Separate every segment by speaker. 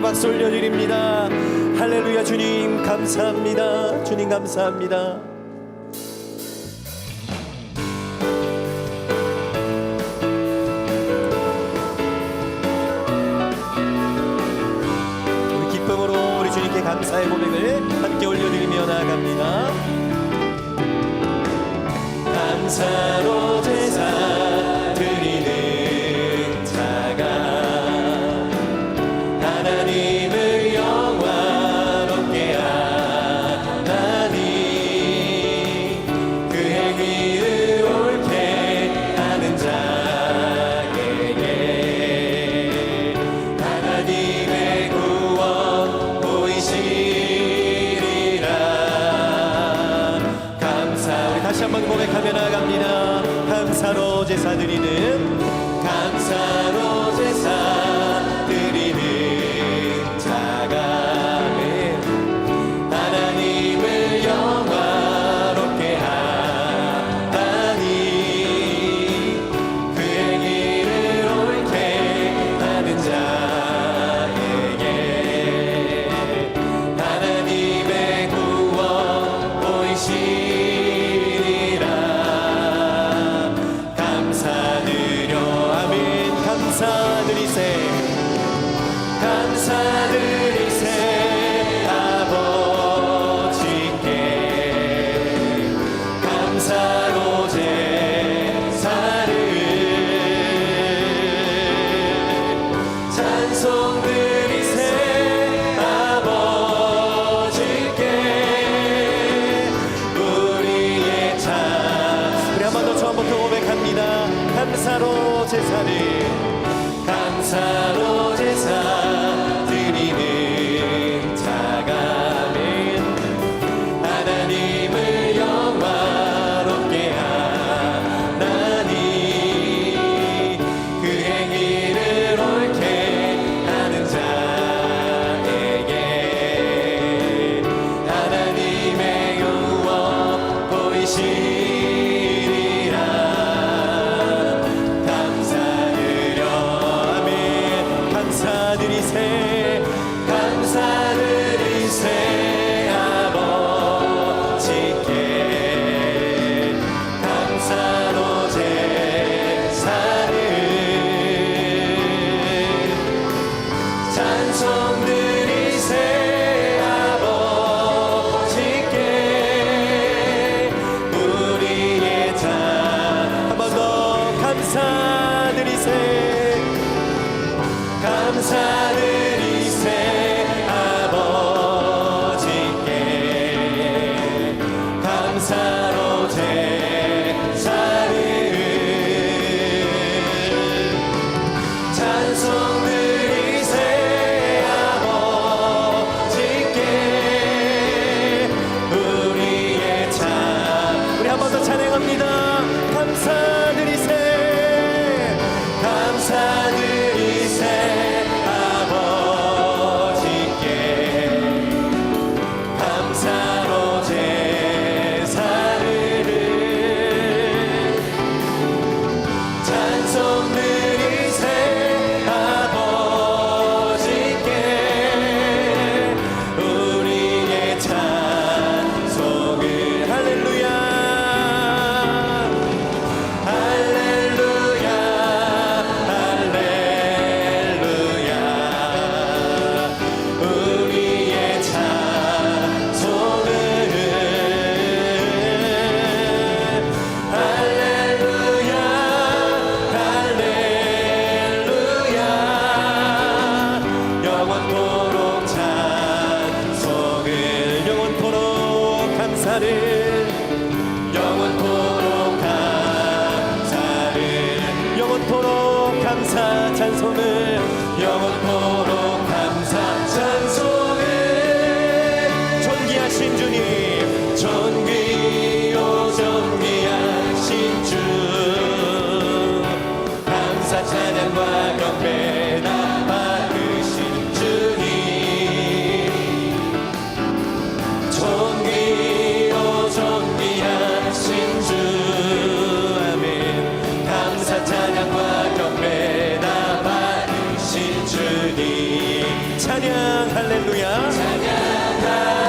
Speaker 1: 하나님의 박수 올려드립니다. 할렐루야 주님 감사합니다. 주님 감사합니다. 우리 기쁨으로 우리 주님께 감사의 고백을 함께 올려드리며 나아갑니다. 감사. really need to 영원토록 감사를 영원토록 감사 찬송을 영원토록 찬양 할렐루야 찬양 할렐루야.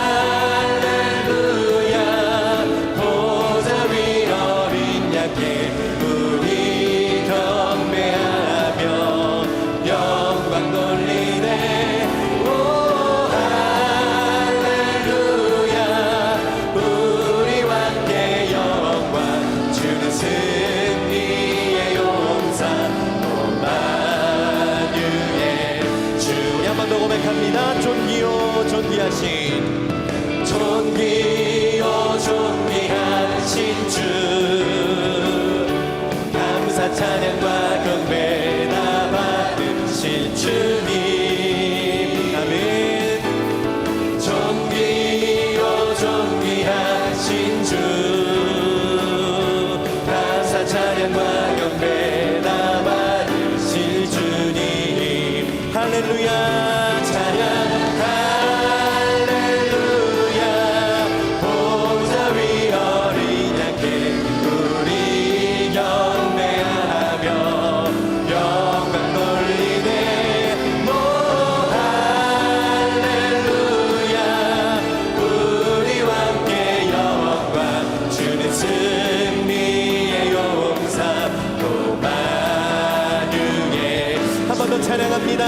Speaker 1: 더 찬양합니다.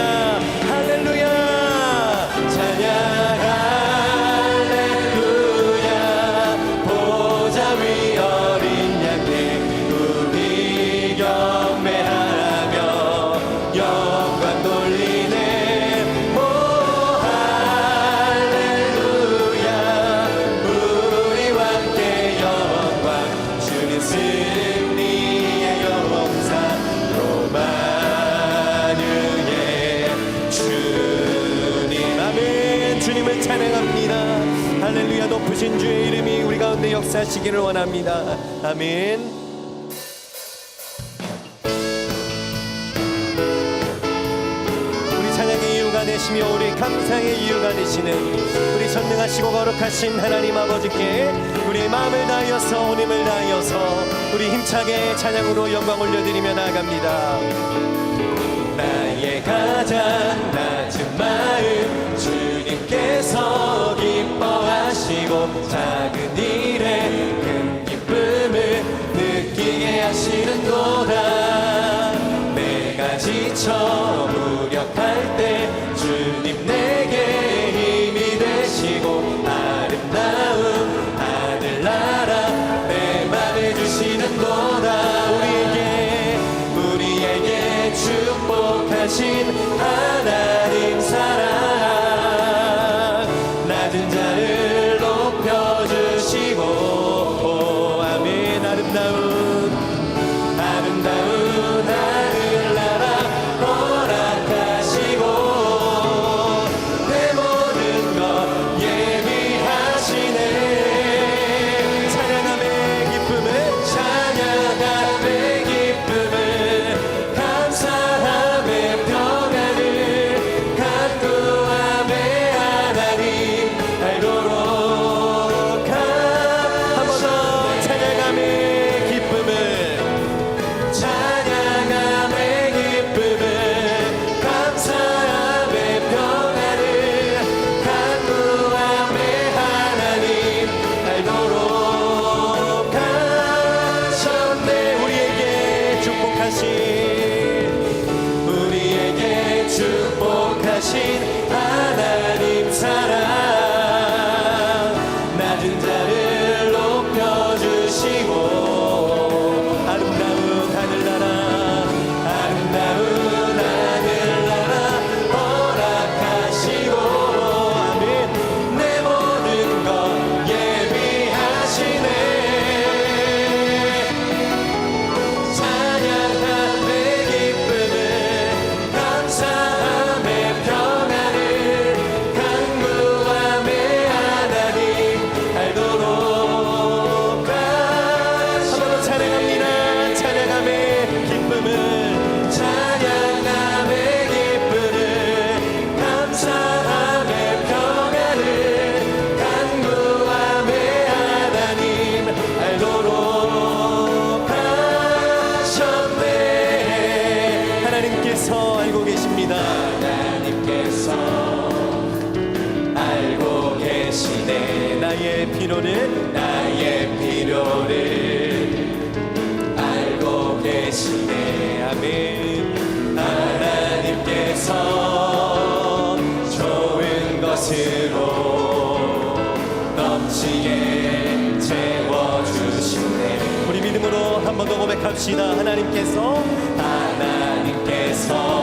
Speaker 1: 할렐루야. 되기를 원합니다. 아멘. 우리 찬양의 이유가 되시며 우리 감사의 이유가 되시는 우리 전능하시고 거룩하신 하나님 아버지께 우리의 마음을 다하여서 오님을 다하여서 우리 힘차게 찬양으로 영광 올려드리며 나아갑니다. 나의 가장 낮은 마음 주님께서 기뻐하시고 작은 일 하시는도다 내가 지쳐 부리 필요를
Speaker 2: 나의 필요를 알고 계시네.
Speaker 1: 아멘.
Speaker 2: 하나님께서 좋은 것으로 넘치게 채워주시네.
Speaker 1: 우리 믿음으로 한 번 더 고백합시다. 하나님께서
Speaker 2: 하나님께서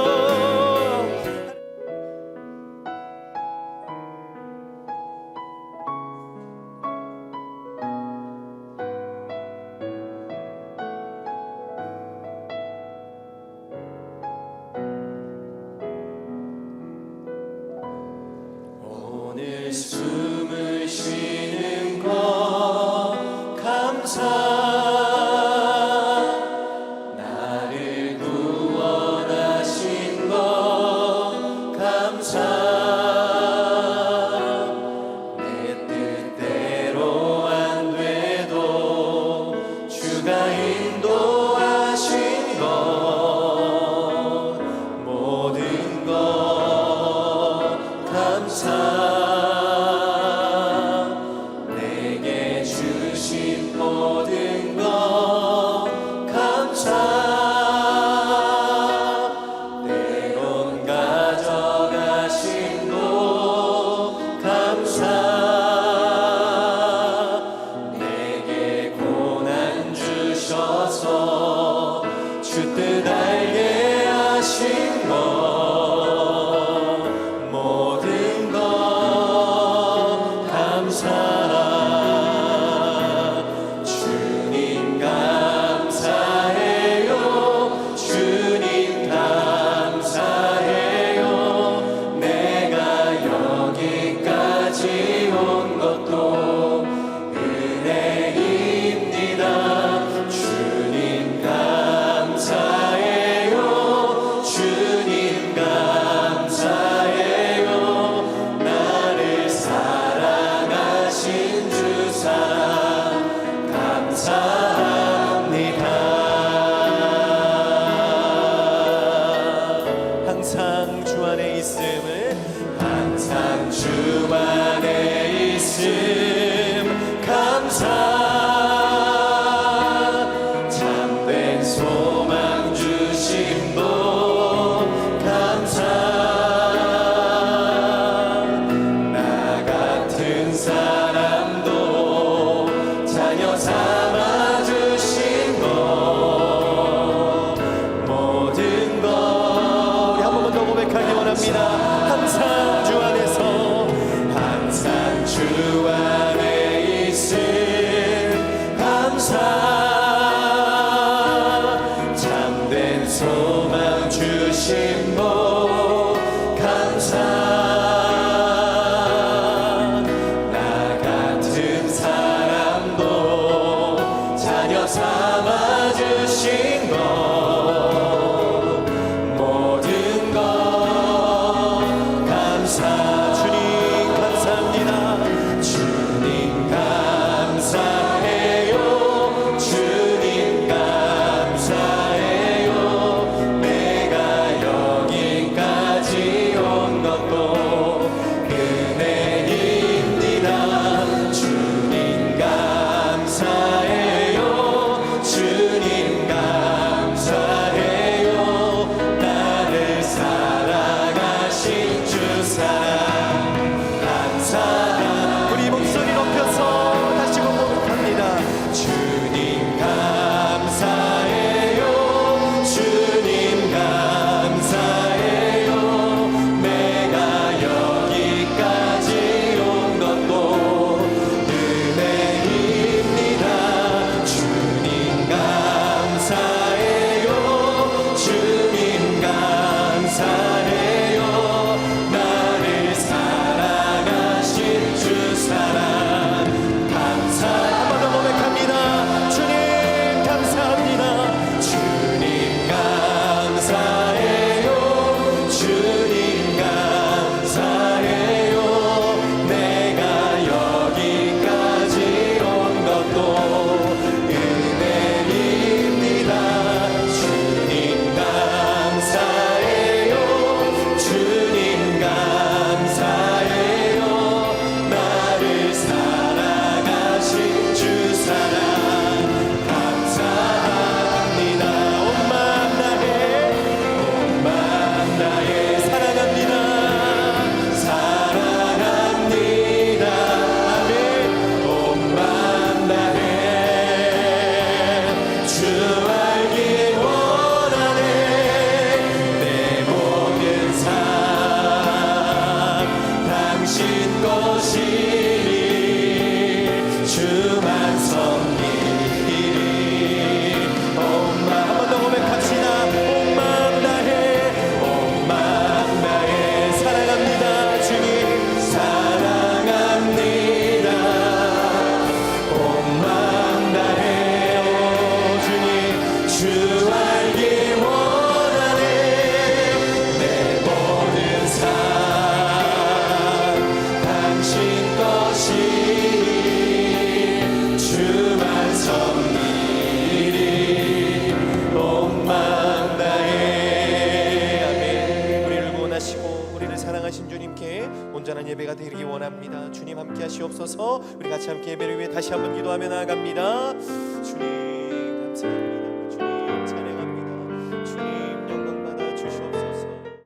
Speaker 2: 오늘 주